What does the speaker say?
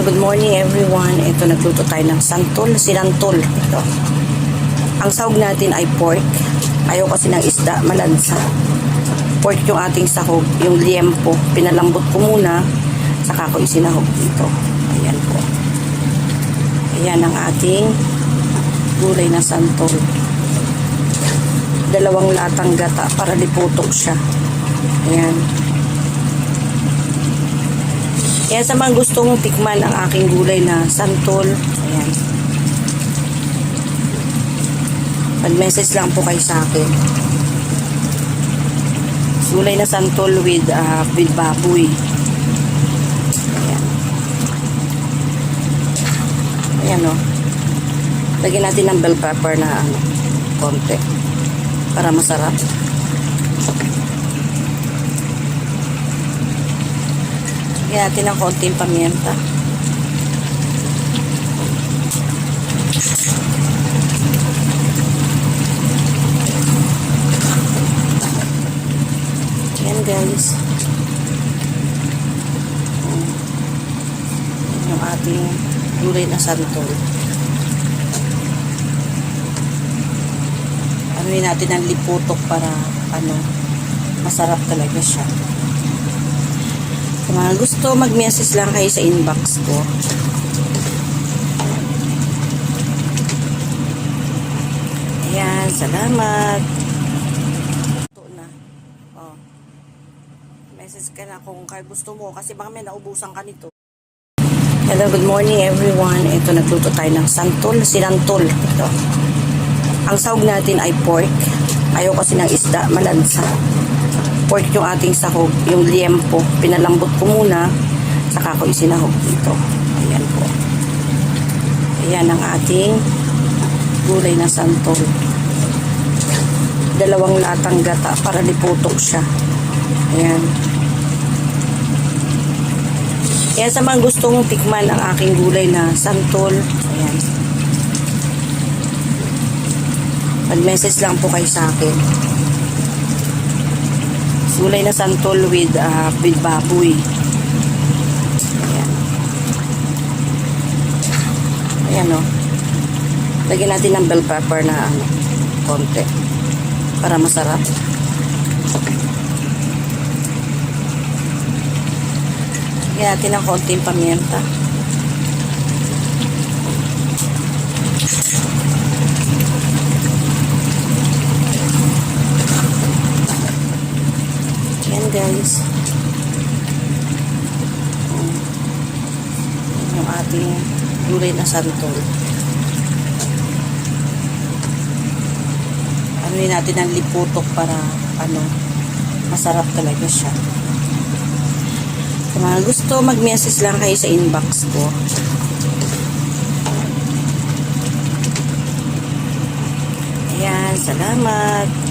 everyone. Ito nagluto tayo ng santol, sinantol. Ito. Ang sahog natin ay pork. Ayaw kasi ng isda, malansa. Pork yung ating sahog, yung liempo. Pinalambot ko muna, saka ko isinahog dito. Ayan po. Ayan ang ating gulay na santol. Dalawang latang gata para liputok siya. Ayan. Kaya sa mga gustong tikman ang aking gulay na santol, ayan. Mag-message lang po kayo sa akin. Gulay na santol with, uh, with baboy. Ayan. Ayan o. Lagyan natin ng bell pepper na ano, konti. Para masarap. Lagyan natin ng konting pamienta. Yan guys. Yan. Yan yung ating gulay na santol. Ano natin ang liputok para ano masarap talaga siya. Kung mga gusto, mag-message lang kayo sa inbox ko. Ayan, salamat. Ito na. Oh. Message ka na kung kaya gusto mo kasi baka may naubusan ka nito. Hello, good morning everyone. Ito nagluto tayo ng santol, sinantol. Ito. Ang sahog natin ay pork. Ayaw kasi ng isda, malansa pork yung ating sahog, yung liempo. Pinalambot ko muna, saka ko isinahog dito. Ayan po. Ayan ang ating gulay na santol. Dalawang latang gata para liputok siya. Ayan. Kaya sa mga gustong tikman ang aking gulay na santol, ayan. Mag-message lang po kayo sa akin gulay na santol with uh, with baboy. Ayan. Ayan o. Lagyan natin ng bell pepper na ano, konti. Para masarap. Lagyan natin ng konting pamienta. Guys. Yung ating gulay na santol. Ano yun natin ang liputok para ano masarap talaga siya. Kung gusto, mag-message lang kayo sa inbox ko. Ayan, salamat.